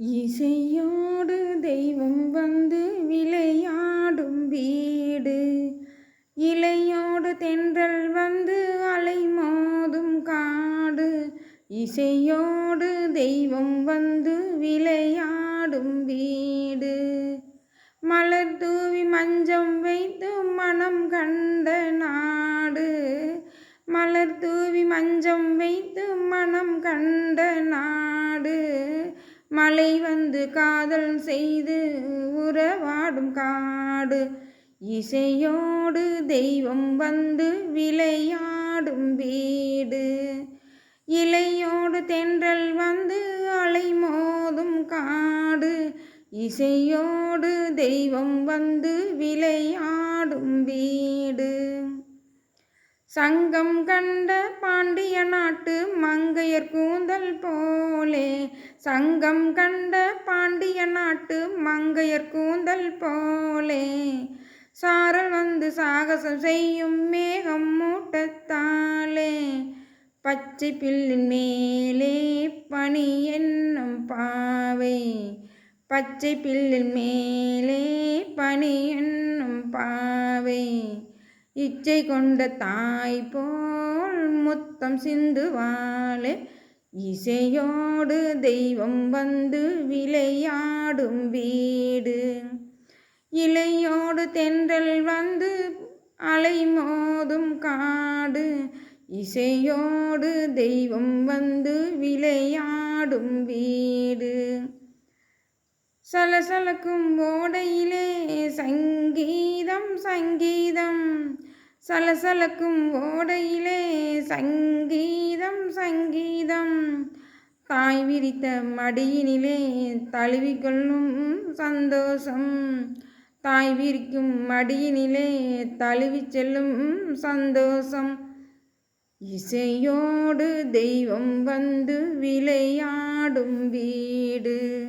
இசையோடு தெய்வம் வந்து விளையாடும் வீடு. இலையோடு தென்றல் வந்து அலை மோதும் காடு. இசையோடு தெய்வம் வந்து விளையாடும் வீடு. மலர் தூவி மஞ்சம் வைத்து மனம் கண்ட நாடு. மலர் தூவி மஞ்சம் வைத்து மனம் கண்ட நாடு. மலை வந்து காதல் செய்து உறவாடும் காடு. இசையோடு தெய்வம் வந்து விளையாடும் வீடு. இலையோடு தென்றல் வந்து அலை மோதும் காடு. இசையோடு தெய்வம் வந்து விளையாடும் வீடு. சங்கம் கண்ட பாண்டிய நாட்டு மங்கையர் கூந்தல் போலே சங்கம் கண்ட பாண்டிய நாட்டு மங்கையர் கூந்தல் போலே. சாரல் வந்து சாகசம் செய்யும் மேகம் மூட்டத்தாலே. பச்சை பில்லின் மேலே பனி என்னும் பாவை. பச்சை பில்லின் மேலே பனி என்னும் பாவை. இச்சை கொண்ட தாய் போல் முத்தம் சிந்துவாளே இசையோடு தெய்வம் வந்து விளையாடும் வீடு. இலையோடு தென்றல் வந்து அலைமோதும் காடு. இசையோடு தெய்வம் வந்து விளையாடும் வீடு. சலசலக்கும் ஓடையிலே சங்கீதம் சங்கீதம். சலசலக்கும் ஓடையிலே சங்கீதம் சங்கீதம். தாய் விரித்த மடியினிலே தழுவிக்கொள்ளும் சந்தோஷம். தாய் விரிக்கும் மடியினிலே தழுவி செல்லும் சந்தோஷம். இசையோடு தெய்வம் வந்து விளையாடும் வீடு.